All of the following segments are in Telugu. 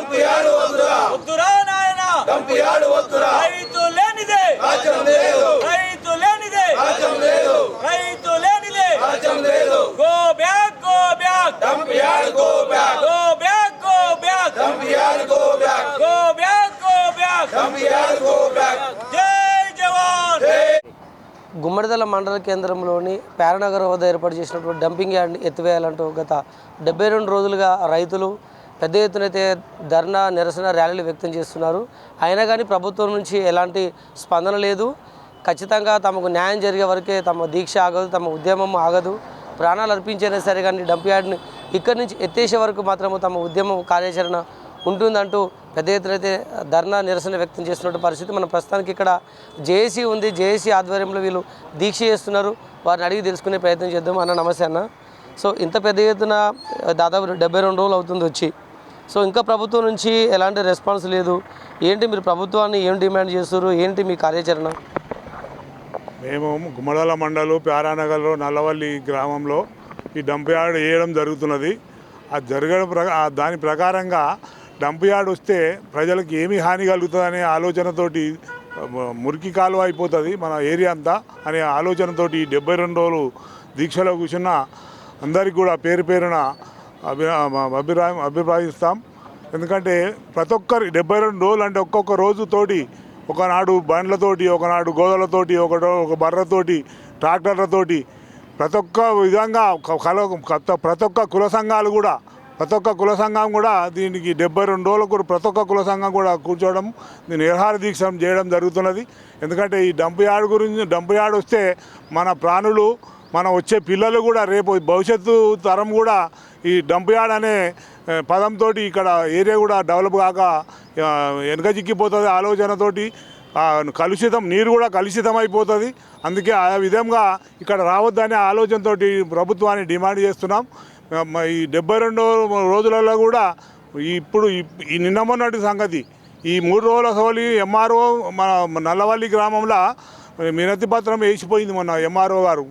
వద్దురా. వద్దురా నాయన. వద్దురా. రైతు లేనిదే. రాజ్యం లేదు. రైతు లేనిదే. రాజ్యం లేదు. రైతు లేనిదే. రాజ్యం లేదు. Go back go back. Go back. Go back go back. Go back. Go back go back. Go back. జై జవాన్. గుమ్మడిదల మండల కేంద్రంలోని పారనగర్ వద్ద ఏర్పాటు చేసినటువంటి డంపింగ్ యార్డ్ని ఎత్తివేయాలంటూ గత డెబ్బై రెండు రోజులుగా రైతులు పెద్ద ఎత్తున అయితే ధర్నా నిరసన ర్యాలీలు వ్యక్తం చేస్తున్నారు. అయినా కానీ ప్రభుత్వం నుంచి ఎలాంటి స్పందన లేదు. ఖచ్చితంగా తమకు న్యాయం జరిగే వరకే తమ దీక్ష ఆగదు తమ ఉద్యమం ఆగదు. ప్రాణాలు అర్పించైనా సరే కానీ డంప్ యార్డ్ని ఇక్కడి నుంచి ఎత్తేసే వరకు మాత్రము తమ ఉద్యమం కార్యాచరణ ఉంటుందంటూ పెద్ద ఎత్తున అయితే ధర్నా నిరసన వ్యక్తం చేస్తున్న పరిస్థితి. మనం ప్రస్తుతానికి ఇక్కడ జేఏసీ ఉంది. జేఏసీ ఆధ్వర్యంలో వీళ్ళు దీక్ష చేస్తున్నారు. వారిని అడిగి తెలుసుకునే ప్రయత్నం చేద్దాం. అన్న నమస్తే అన్న. సో ఇంత పెద్ద ఎత్తున దాదాపు డెబ్బై రెండు రోజులు అవుతుంది వచ్చి. సో ఇంకా ప్రభుత్వం నుంచి ఎలాంటి రెస్పాన్స్ లేదు. ఏంటి మీరు ప్రభుత్వాన్ని ఏం డిమాండ్ చేస్తారు ఏంటి మీ కార్యాచరణ? మేము గుమ్మడాల మండలు ప్యారానగర్లో నల్లవల్లి గ్రామంలో ఈ డంప్ యార్డ్ వేయడం జరుగుతున్నది. ఆ జరగడం ప్ర దాని ప్రకారంగా డంప్ యార్డ్ వస్తే ప్రజలకు ఏమి హాని కలుగుతుందనే ఆలోచనతోటి మురికి కాలువ అయిపోతుంది మన ఏరియా అంతా అనే ఆలోచనతోటి డెబ్బై రెండు రోజులు దీక్షలో కూర్చున్న అందరికి కూడా పేరు పేరున అభి అభిప్రాయం అభిప్రాయిస్తాం. ఎందుకంటే ప్రతి ఒక్కరి డెబ్బై రెండు రోజులు అంటే ఒక్కొక్క రోజుతోటి ఒకనాడు బండ్లతోటి ఒకనాడు గోదలతోటి ఒక ఒక బర్రతోటి ట్రాక్టర్లతోటి ప్రతి ఒక్క విధంగా కల ప్రతి ఒక్క కుల సంఘాలు కూడా ప్రతి ఒక్క కుల సంఘం కూడా దీనికి డెబ్బై రెండు రోజులకు ప్రతి ఒక్క కుల సంఘం కూడా కూర్చోవడం దీన్ని నిర్హార దీక్ష చేయడం జరుగుతున్నది. ఎందుకంటే ఈ డంప్ యార్డ్ గురించి డంప్ యార్డ్ వస్తే మన ప్రాణులు మన వచ్చే పిల్లలు కూడా రేపు భవిష్యత్తు తరం కూడా ఈ డంప్ యార్డ్ అనే పదంతో ఇక్కడ ఏరియా కూడా డెవలప్ కాక ఆ, వెనకజిక్కిపోతుంది ఆలోచనతోటి. కలుషితం నీరు కూడా కలుషితం అయిపోతుంది అందుకే ఆ విధంగా ఇక్కడ రావద్దనే ఆలోచనతోటి ప్రభుత్వాన్ని డిమాండ్ చేస్తున్నాం. ఈ డెబ్బై రెండో రోజులలో కూడా ఇప్పుడు ఈ- నిన్న మొన్నటి సంగతి. ఈ మూడు రోజుల సోలి ఎంఆర్ఓ మన నల్లవల్లి గ్రామంలో వినతి పత్రం వేసిపోయింది మొన్న ఎంఆర్ఓ గారు.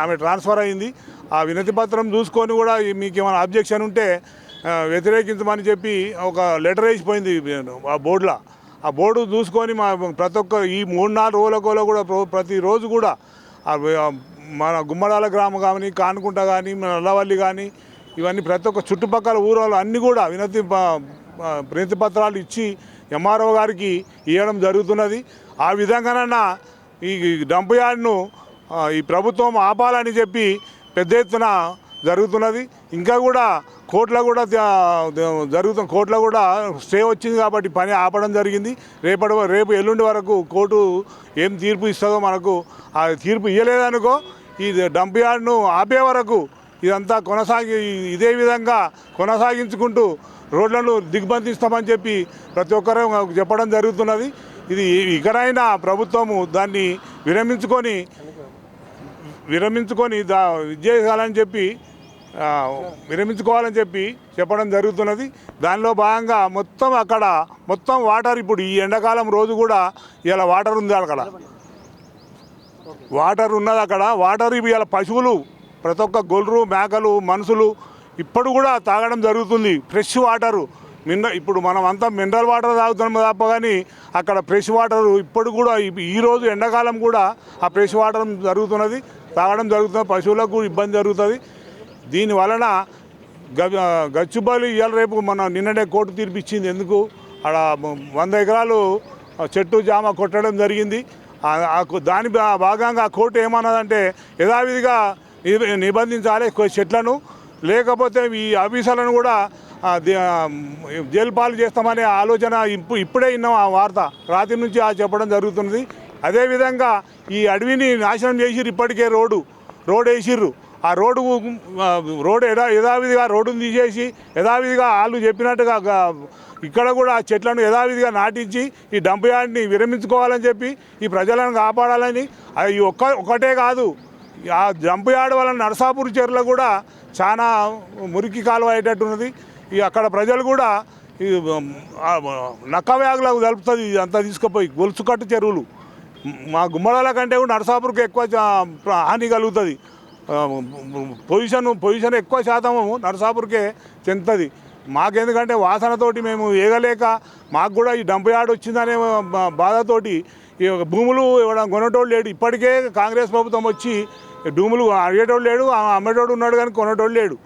ఆమె- ట్రాన్స్ఫర్ అయింది. ఆ వినతి పత్రం చూసుకొని కూడా మీకు ఏమైనా అబ్జెక్షన్ ఉంటే వ్యతిరేకించమని చెప్పి ఒక లెటర్ వేసిపోయింది ఆ బోర్డులో. ఆ బోర్డు చూసుకొని మా ప్రతి ఒక్క ఈ మూడు నాలుగు రోజులకోలో కూడా ప్రో- ప్రతిరోజు కూడా మన గుమ్మడాల గ్రామం కానీ కానుకుంట కానీ మన నల్లవల్లి కానీ ఇవన్నీ ప్రతి ఒక్క చుట్టుపక్కల ఊరాలు అన్నీ కూడా వినతి ప- వినతి పత్రాలు ఇచ్చి ఎంఆర్ఓ గారికి ఇవ్వడం జరుగుతున్నది. ఆ విధంగానన్నా ఈ డంప్ యార్డ్ను ఈ ప్రభుత్వం ఆపాలని చెప్పి పెద్ద ఎత్తున జరుగుతున్నది. ఇంకా కూడా కోర్టులో కూడా జరుగుతున్న కోర్టులో కూడా స్టే వచ్చింది కాబట్టి పని ఆపడం జరిగింది. రేపటి రేపు ఎల్లుండి వరకు కోర్టు ఏం తీర్పు ఇస్తుందో మనకు ఆ తీర్పు ఇవ్వలేదనుకో ఈ డంప్ యార్డ్ను ఆపే వరకు ఇదంతా కొనసాగి ఇదే విధంగా కొనసాగించుకుంటూ రోడ్లను దిగ్బంధిస్తామని చెప్పి ప్రతి ఒక్కరూ చెప్పడం జరుగుతున్నది. ఇది ఇకనైనా ప్రభుత్వము దాన్ని విరమించుకొని విరమించుకొని దా విజయకాలని చెప్పి విరమించుకోవాలని చెప్పి చెప్పడం జరుగుతున్నది. దానిలో భాగంగా మొత్తం అక్కడ మొత్తం వాటర్ ఇప్పుడు ఈ ఎండాకాలం రోజు కూడా ఇలా వాటర్ ఉంది అక్కడ. వాటర్ ఉన్నది అక్కడ. వాటర్ ఇవాళ పశువులు ప్రతి ఒక్క గొర్రెలు మేకలు మనుషులు ఇప్పుడు కూడా తాగడం జరుగుతుంది. Fresh water. మిన్న ఇప్పుడు మనం అంతా మినరల్ వాటర్ తాగుతున్నాం తప్ప కానీ అక్కడ ఫ్రెష్ వాటర్ ఇప్పుడు కూడా ఈరోజు ఈ రోజు ఎండాకాలం కూడా ఆ ఫ్రెష్ వాటర్ జరుగుతున్నది. తాగడం జరుగుతుంది పశువులకు ఇబ్బంది జరుగుతుంది. దీని వలన గ- ఇవాళ రేపు మన నిన్ననే కోర్టు తీర్పిచ్చింది ఎందుకు? ఆడ వంద ఎకరాలు చెట్టు జామ కొట్టడం జరిగింది. ఆ- దాని భా- భాగంగా ఆ కోర్టు ఏమన్నదంటే యథావిధిగా ని- నిబంధించాలి చెట్లను. లేకపోతే ఈ ఆఫీసర్లను కూడా జైలు పాలు చేస్తామనే ఆలోచన ఇప్పుడు ఇప్పుడే విన్నాం ఆ వార్త. రాత్రి నుంచి ఆ చెప్పడం జరుగుతున్నది. అదేవిధంగా ఈ అడవిని నాశనం చేసిర్రు ఇప్పటికే రోడ్డు. రోడ్ వేసిర్రు ఆ రోడ్డు రోడ్డు యథా యథావిధిగా రోడ్డును తీసేసి యథావిధిగా వాళ్ళు చెప్పినట్టుగా ఇక్కడ కూడా చెట్లను యథావిధిగా నాటించి ఈ డంప్ యార్డ్ని విరమించుకోవాలని చెప్పి ఈ ప్రజలను కాపాడాలని అది ఒక్క ఒకటే కాదు ఆ డంప్ యార్డ్ వల్ల నరసాపూర్ చెరువులో కూడా చాలా మురికి కాలువ అయ్యేటట్టున్నది. ఈ అక్కడ ప్రజలు కూడా ఈ నక్క వ్యాగులకు కలుపుతుంది అంతా తీసుకుపోయి గొలుసుకట్టు చెరువులు. మా గుమ్మడాల కంటే కూడా నరసాపురికి ఎక్కువ చా- హాని కలుగుతుంది. పొజిషన్ పొజిషన్ ఎక్కువ శాతం నరసాపురికే చెందుతుంది. మాకెందుకంటే వాసనతోటి మేము ఏగలేక మాకు కూడా ఈ డంప్ యార్డ్ వచ్చిందనే బాధతోటి ఈ భూములు ఇవ్వడం కొనేటోళ్ళు లేడు. ఇప్పటికే కాంగ్రెస్ ప్రభుత్వం వచ్చి భూములు అడిగేటోళ్ళు లేడు అమ్మేటోడు ఉన్నాడు కానీ కొనేటోళ్ళు లేడు.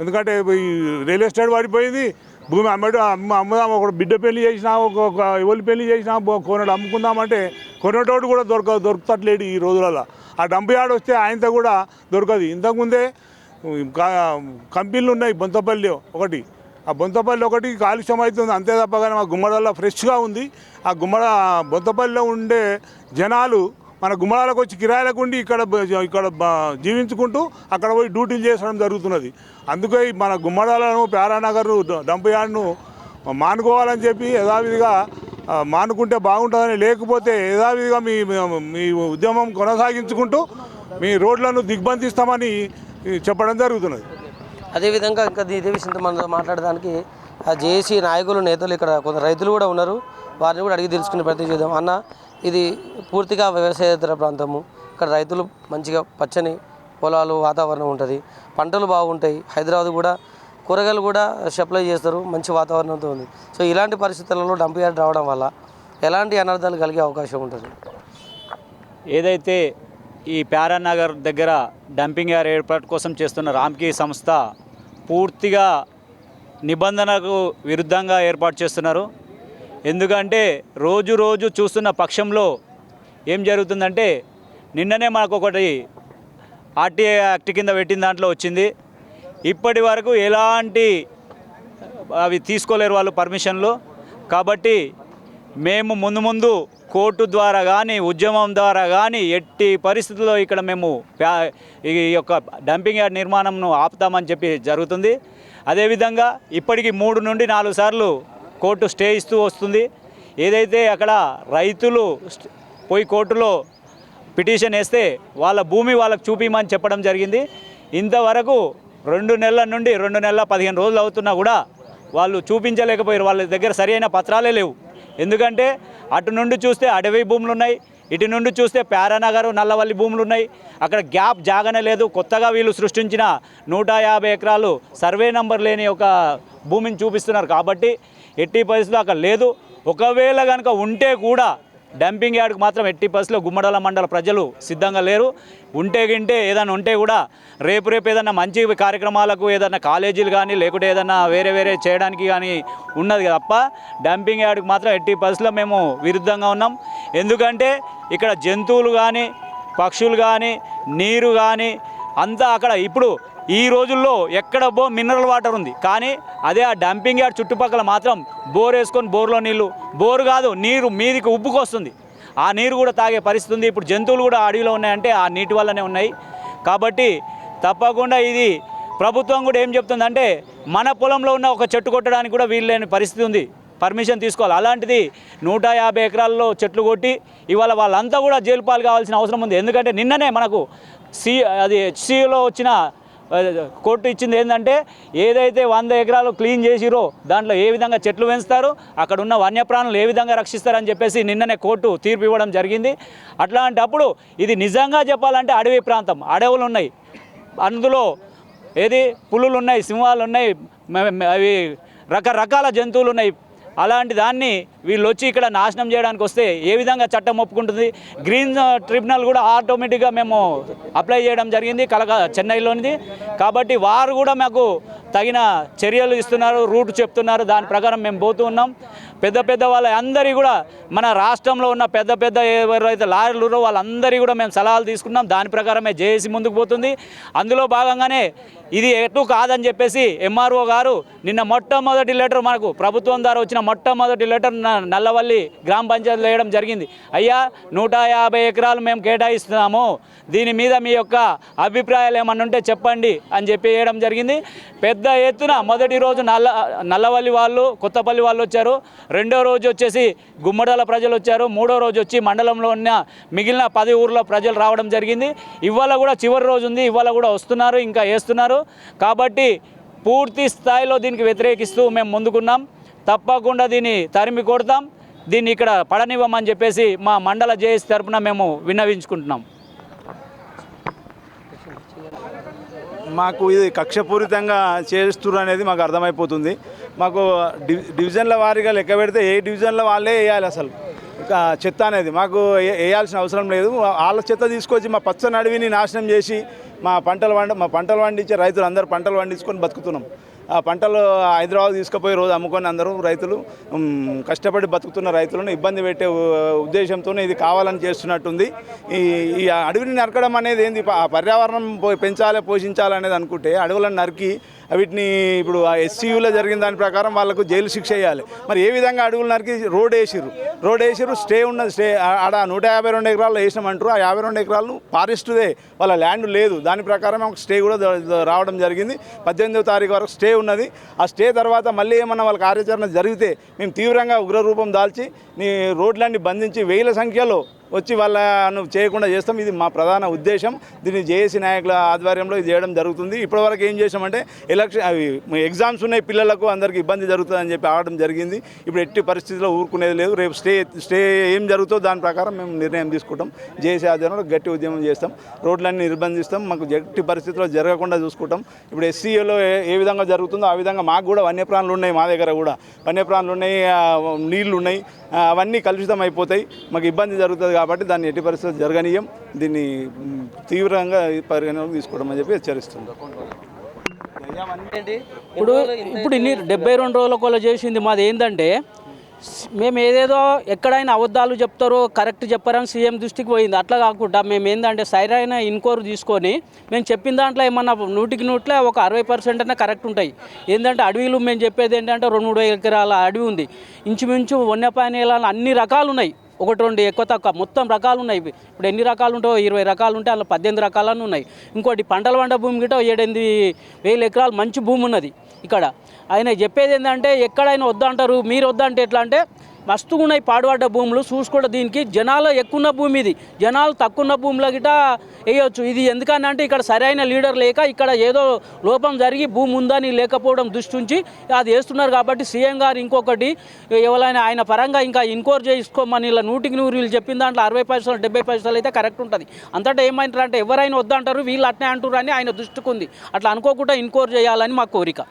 ఎందుకంటే ఈ రియల్ ఎస్టేట్ పడిపోయింది భూమి అమ్మడు అమ్మ అమ్ముదాం ఒక బిడ్డ పెళ్ళి చేసినా ఒక ఎవరి పెళ్ళి చేసినా కొనడు అమ్ముకుందామంటే కొనేటోడు కూడా దొరక దొరకట్లేడు ఈ రోజులలో ఆ డంప్ యార్డ్ వస్తే ఆయనతో కూడా దొరకదు. ఇంతకుముందే కా- కంపెనీలు ఉన్నాయి బొంతపల్లి ఒకటి. ఆ బొంతపల్లి ఒకటి కాలుష్యం అవుతుంది అంతే తప్ప కానీ మా గుమ్మడల్లో ఫ్రెష్గా ఉంది. ఆ గుమ్మడ బొంతపల్లిలో ఉండే జనాలు మన గుమ్మడాలకు వచ్చి కిరాయిలకు ఉండి ఇక్కడ ఇక్కడ జీవించుకుంటూ అక్కడ పోయి డ్యూటీలు చేసడం జరుగుతున్నది. అందుకే మన గుమ్మడాలను ప్యారానగర్ డంప్ యార్డ్ను మానుకోవాలని చెప్పి యథావిధిగా మానుకుంటే బాగుంటుందని లేకపోతే యథావిధిగా మీ మీ ఉద్యమం కొనసాగించుకుంటూ మీ రోడ్లను దిగ్బంధిస్తామని చెప్పడం జరుగుతున్నది. అదేవిధంగా ఇంకా ఇదే విషయంతో మనం మాట్లాడడానికి ఆ జేఏసీ నాయకులు నేతలు ఇక్కడ కొంత రైతులు కూడా ఉన్నారు. వారిని కూడా అడిగి తెలుసుకునే ప్రయత్నం చేద్దాం. అన్న ఇది పూర్తిగా వ్యవసాయేతర ప్రాంతము. ఇక్కడ రైతులు మంచిగా పచ్చని పొలాలు వాతావరణం ఉంటుంది. పంటలు బాగుంటాయి. హైదరాబాద్ కూడా కూరగాయలు కూడా సప్లై చేస్తారు. మంచి వాతావరణంతో ఉంది. సో ఇలాంటి పరిస్థితులలో డంప్ యార్డ్ రావడం వల్ల ఎలాంటి అనర్థాలు కలిగే అవకాశం ఉంటుంది? ఏదైతే ఈ ప్యారానగర్ దగ్గర డంపింగ్ యార్డ్ ఏర్పాటు కోసం చేస్తున్న రామ్కీ సంస్థ పూర్తిగా నిబంధనకు విరుద్ధంగా ఏర్పాటు చేస్తున్నారు. ఎందుకంటే రోజు రోజు చూస్తున్న పక్షంలో ఏం జరుగుతుందంటే నిన్ననే మనకు ఒకటి ఆర్టీఐ యాక్ట్ కింద పెట్టిన దాంట్లో వచ్చింది. ఇప్పటి వరకు ఎలాంటి అవి తీసుకోలేరు వాళ్ళు పర్మిషన్లు. కాబట్టి మేము ముందు ముందు కోర్టు ద్వారా కానీ ఉద్యమం ద్వారా కానీ ఎట్టి పరిస్థితుల్లో ఇక్కడ మేము ఈ యొక్క డంపింగ్ యార్డ్ నిర్మాణంను ఆపుతామని చెప్పి జరుగుతుంది. అదేవిధంగా ఇప్పటికీ మూడు నుండి నాలుగు సార్లు కోర్టు స్టే ఇస్తూ వస్తుంది. ఏదైతే అక్కడ రైతులు పోయి కోర్టులో పిటిషన్ వేస్తే వాళ్ళ భూమి వాళ్ళకు చూపించమని చెప్పడం జరిగింది. ఇంతవరకు రెండు నెలల నుండి రెండు నెలల పదిహేను రోజులు అవుతున్నా కూడా వాళ్ళు చూపించలేకపోయారు. వాళ్ళ దగ్గర సరైన పత్రాలే లేవు. ఎందుకంటే అటు నుండి చూస్తే అడవి భూములు ఉన్నాయి. ఇటు నుండి చూస్తే ప్యారానగర్ నల్లవల్లి భూములు ఉన్నాయి. అక్కడ గ్యాప్ జాగనే లేదు. కొత్తగా వీళ్ళు సృష్టించిన నూట యాభై ఎకరాలు సర్వే నంబర్ లేని ఒక భూమిని చూపిస్తున్నారు. కాబట్టి ఎట్టి పరిస్థితుల్లో అక్కడ లేదు. ఒకవేళ కనుక ఉంటే కూడా డంపింగ్ యార్డ్కి మాత్రం ఎట్టి పరిస్థితుల్లో గుమ్మడల మండల ప్రజలు సిద్ధంగా లేరు. ఉంటే గింటే ఏదైనా ఉంటే కూడా రేపు రేపు ఏదైనా మంచి కార్యక్రమాలకు ఏదైనా కాలేజీలు కానీ లేకుంటే ఏదైనా వేరే వేరే చేయడానికి కానీ ఉన్నది తప్ప డంపింగ్ యార్డ్కి మాత్రం ఎట్టి పరిస్థితుల్లో మేము విరుద్ధంగా ఉన్నాం. ఎందుకంటే ఇక్కడ జంతువులు కానీ పక్షులు కానీ నీరు కానీ అంతా అక్కడ ఇప్పుడు ఈ రోజుల్లో ఎక్కడ బో మినరల్ వాటర్ ఉంది. కానీ అదే ఆ డంపింగ్ యార్డ్ చుట్టుపక్కల మాత్రం బోర్ వేసుకొని బోర్లో నీళ్ళు బోర్ కాదు నీరు మీదికి ఉబ్బుకొస్తుంది. ఆ నీరు కూడా తాగే పరిస్థితి ఉంది. ఇప్పుడు జంతువులు కూడా అడవిలో ఉన్నాయంటే ఆ నీటి వల్లనే ఉన్నాయి. కాబట్టి తప్పకుండా ఇది ప్రభుత్వం కూడా ఏం చెప్తుందంటే మన పొలంలో ఉన్న ఒక చెట్టు కొట్టడానికి కూడా వీల్లేని పరిస్థితి ఉంది. పర్మిషన్ తీసుకోవాలి. అలాంటిది నూట యాభై ఎకరాల్లో చెట్లు కొట్టి ఇవాళ వాళ్ళంతా కూడా జైలు పాలు కావాల్సిన అవసరం ఉంది. ఎందుకంటే నిన్ననే మనకు సి అది హెచ్సిలో వచ్చిన కోర్టు ఇచ్చింది ఏంటంటే ఏదైతే వంద ఎకరాలు క్లీన్ చేసిరో దాంట్లో ఏ విధంగా చెట్లు పెంచుతారు అక్కడ ఉన్న వన్యప్రాణులు ఏ విధంగా రక్షిస్తారని చెప్పేసి నిన్ననే కోర్టు తీర్పు ఇవ్వడం జరిగింది. అట్లాంటప్పుడు ఇది నిజంగా చెప్పాలంటే అడవి ప్రాంతం. అడవులు ఉన్నాయి. అందులో ఏది? పులులు ఉన్నాయి సింహాలు ఉన్నాయి అవి రకరకాల జంతువులు ఉన్నాయి. అలాంటి దాన్ని వీళ్ళు వచ్చి ఇక్కడ నాశనం చేయడానికి వస్తే ఏ విధంగా చట్టం ఒప్పుకుంటుంది? గ్రీన్ ట్రిబ్యునల్ కూడా ఆటోమేటిక్గా మేము అప్లై చేయడం జరిగింది కలక చెన్నైలోనిది. కాబట్టి వారు కూడా మాకు తగిన చర్యలు ఇస్తున్నారు రూట్ చెప్తున్నారు. దాని ప్రకారం మేము పోతూ ఉన్నాం. పెద్ద పెద్ద వాళ్ళ అందరి కూడా మన రాష్ట్రంలో ఉన్న పెద్ద పెద్ద ఎవరైతే లారీలు ఉన్నారో వాళ్ళందరి కూడా మేము సలహాలు తీసుకున్నాం. దాని ప్రకారమే జేఏసీ ముందుకు పోతుంది. అందులో భాగంగానే ఇది ఎటు కాదని చెప్పేసి ఎంఆర్ఓ గారు నిన్న మొట్టమొదటి లెటర్ మనకు ప్రభుత్వం ద్వారా వచ్చిన మొట్టమొదటి లెటర్ నల్లవల్లి గ్రామ పంచాయతీ వేయడం జరిగింది. అయ్యా నూట యాభై ఎకరాలు మేము కేటాయిస్తున్నాము. దీని మీద మీ యొక్క అభిప్రాయాలు ఏమన్నా ఉంటే చెప్పండి అని చెప్పి వేయడం జరిగింది. పెద్ద ఎత్తున మొదటి రోజు నల్ల నల్లవల్లి వాళ్ళు కొత్తపల్లి వాళ్ళు వచ్చారు. రెండో రోజు వచ్చేసి గుమ్మడాల ప్రజలు వచ్చారు. మూడో రోజు వచ్చి మండలంలో ఉన్న మిగిలిన పది ఊర్ల ప్రజలు రావడం జరిగింది. ఇవాళ కూడా చివరి రోజు ఉంది. ఇవాళ కూడా వస్తున్నారు ఇంకా వేస్తున్నారు. కాబట్టి పూర్తి స్థాయిలో దీనికి వ్యతిరేకిస్తూ మేము ముందుకున్నాం. తప్పకుండా దీన్ని తరిమి కొడతాం. దీన్ని ఇక్కడ పడనివ్వమని చెప్పేసి మా మండల జేఎస్ తరఫున మేము విన్నవించుకుంటున్నాం. మాకు ఇది కక్షపూరితంగా చేస్తున్నారు అనేది మాకు అర్థమైపోతుంది. మాకు డివిజన్ల వారీగా లెక్క పెడితే ఏ డివిజన్ల వాళ్ళే వేయాలి అసలు. చెత్త అనేది మాకు వేయాల్సిన అవసరం లేదు. వాళ్ళ చెత్త తీసుకొచ్చి మా పచ్చని అడవిని నాశనం చేసి మా పంటలు వండ మా పంటలు పండించే రైతులు అందరూ పంటలు పండించుకొని బతుకుతున్నాం. ఆ పంటలు హైదరాబాద్ తీసుకుపోయి రోజు అమ్ముకొని అందరూ రైతులు కష్టపడి బతుకుతున్న రైతులను ఇబ్బంది పెట్టే ఉద్దేశంతోనే ఇది కావాలని చేస్తున్నట్టుంది. ఈ ఈ అడవిని నరకడం అనేది ఏంది? ప- పర్యావరణం పో- పెంచాలి పోషించాలి అనేది అనుకుంటే అడవులను నరికి వీటిని ఇప్పుడు ఆ ఎస్సీయూలో జరిగిన దాని ప్రకారం వాళ్ళకు జైలు శిక్ష వేయాలి. మరి ఏ విధంగా అడుగులు నరికి రోడ్ వేసిరు రోడ్ వేసిరు స్టే ఉన్నది స్టే ఆడ నూట యాభై రెండు ఎకరాలు వేసినామంటారు. ఆ యాభై రెండు ఎకరాలు ఫారెస్ట్దే వాళ్ళ ల్యాండ్ లేదు. దాని ప్రకారం మాకు స్టే కూడా రావడం జరిగింది. పద్దెనిమిదవ తారీఖు వరకు స్టే ఉన్నది. ఆ స్టే తర్వాత మళ్ళీ ఏమన్నా వాళ్ళ కార్యాచరణ జరిగితే మేము తీవ్రంగా ఉగ్రరూపం దాల్చి నీ రోడ్లన్నీ బంధించి వేల సంఖ్యలో వచ్చి వాళ్ళను చేయకుండా చేస్తాం. ఇది మా ప్రధాన ఉద్దేశం. దీన్ని జేఏసీ నాయకుల ఆధ్వర్యంలో ఇది చేయడం జరుగుతుంది. ఇప్పటివరకు ఏం చేసామంటే ఎలక్షన్ అవి ఎగ్జామ్స్ ఉన్నాయి పిల్లలకు అందరికీ ఇబ్బంది జరుగుతుందని చెప్పి ఆడడం జరిగింది. ఇప్పుడు ఎట్టి పరిస్థితిలో ఊరుకునేది లేదు. రేపు స్టే స్టే ఏం జరుగుతుందో దాని ప్రకారం మేము నిర్ణయం తీసుకుంటాం. జేఏసీ ఆధ్వర్యంలో గట్టి ఉద్యమం చేస్తాం. రోడ్లన్నీ నిర్బంధిస్తాం. మాకు ఎట్టి పరిస్థితిలో జరగకుండా చూసుకుంటాం. ఇప్పుడు ఎస్సీఏలో ఏ విధంగా జరుగుతుందో ఆ విధంగా మాకు కూడా వన్యప్రాణులు ఉన్నాయి మా దగ్గర కూడా. వన్యప్రాణులు ఉన్నాయి నీళ్ళు ఉన్నాయి. అవన్నీ కలుషితం అయిపోతాయి. మాకు ఇబ్బంది జరుగుతుంది కాబట్టి దాన్ని ఎట్టి పరిస్థితులు జరగనీయం. దీన్ని తీవ్రంగా పరిగణలోకి తీసుకోవడం అని చెప్పి హెచ్చరిస్తుంది. ఇప్పుడు ఇప్పుడు ఇన్ని డెబ్బై రెండు రోజుల కొల చేసింది మాది ఏంటంటే మేము ఏదేదో ఎక్కడైనా అబద్ధాలు చెప్తారో కరెక్ట్ చెప్పారని సీఎం దృష్టికి పోయింది. అట్లా కాకుండా మేము ఏంటంటే సరైన ఇన్క్వైరీ తీసుకొని మేము చెప్పిన దాంట్లో ఏమన్నా నూటికి నూట్లే ఒక అరవై పర్సెంట్ అయినా కరెక్ట్ ఉంటాయి. ఏంటంటే అడవిలు మేము చెప్పేది ఏంటంటే రెండు మూడు ఎకరాల అడవి ఉంది. ఇంచుమించు వన్యప్రాణులు అన్ని రకాలు ఉన్నాయి. ఒకటి రెండు ఎక్కువ తక్కువ. మొత్తం రకాలు ఉన్నాయి. ఇప్పుడు ఎన్ని రకాలు ఉంటాయో ఇరవై రకాలు ఉంటాయి అందులో పద్దెనిమిది రకాలను ఉన్నాయి. ఇంకోటి పంటల పంట భూమి గిట్ట ఏడెనిమిది వేల ఎకరాలు మంచి భూమి ఉన్నది ఇక్కడ. ఆయన చెప్పేది ఏంటంటే ఎక్కడైనా వద్దంటారు మీరు వద్దంటే ఎట్లా అంటే మస్తుగా ఉన్నాయి పాడుపడ్డ భూములు చూసుకోవడం దీనికి. జనాలు ఎక్కువ ఉన్న భూమి ఇది. జనాలు తక్కువ ఉన్న భూమిలో గిట వేయొచ్చు. ఇది ఎందుకని అంటే ఇక్కడ సరైన లీడర్ లేక ఇక్కడ ఏదో లోపం జరిగి భూమి ఉందని లేకపోవడం దృష్టి ఉంచి అది వేస్తున్నారు కాబట్టి సీఎం గారు ఇంకొకటి ఎవరైనా ఆయన పరంగా ఇంకా ఇన్క్వైర్ చేసుకోమని ఇలా నూటికి నూరు వీళ్ళు చెప్పిన దాంట్లో అరవై పైసలు డెబ్బై పైసలు అయితే కరెక్ట్ ఉంటుంది. అంతటా ఏమంటారు అంటే ఎవరైనా వద్దంటారు వీళ్ళు అట్నే అంటారు అని ఆయన దృష్టికి ఉంది అట్లా అనుకోకుండా ఇన్క్వైర్ చేయాలని మా కోరిక.